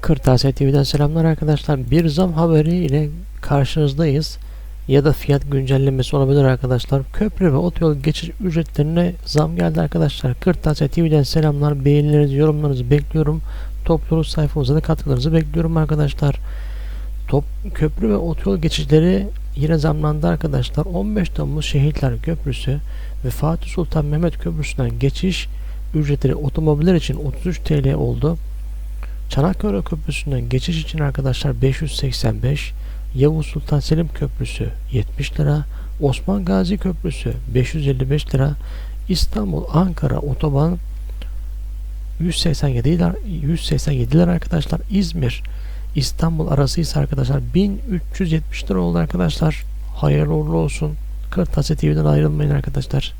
Kırtasiye TV'den selamlar arkadaşlar. Bir zam haberi ile karşınızdayız. Ya da fiyat güncellemesi olabilir arkadaşlar. Köprü ve otoyol geçiş ücretlerine zam geldi arkadaşlar. Kırtasiye TV'den selamlar. Beğenilerinizi, yorumlarınızı bekliyorum. Topluluk sayfamıza da katkılarınızı bekliyorum arkadaşlar. Top, köprü ve otoyol geçişleri yine zamlandı arkadaşlar. 15 Temmuz Şehitler Köprüsü ve Fatih Sultan Mehmet Köprüsü'nden geçiş ücretleri otomobiller için 33 TL oldu. Çanakkale Köprüsü'nden geçiş için arkadaşlar 585, Yavuz Sultan Selim Köprüsü 70 lira, Osman Gazi Köprüsü 555 lira, İstanbul Ankara otoban 187 lira, 187 lira arkadaşlar. İzmir İstanbul arası ise arkadaşlar 1370 lira oldu arkadaşlar. Hayırlı uğurlu olsun. Kırtasiye TV'den ayrılmayın arkadaşlar.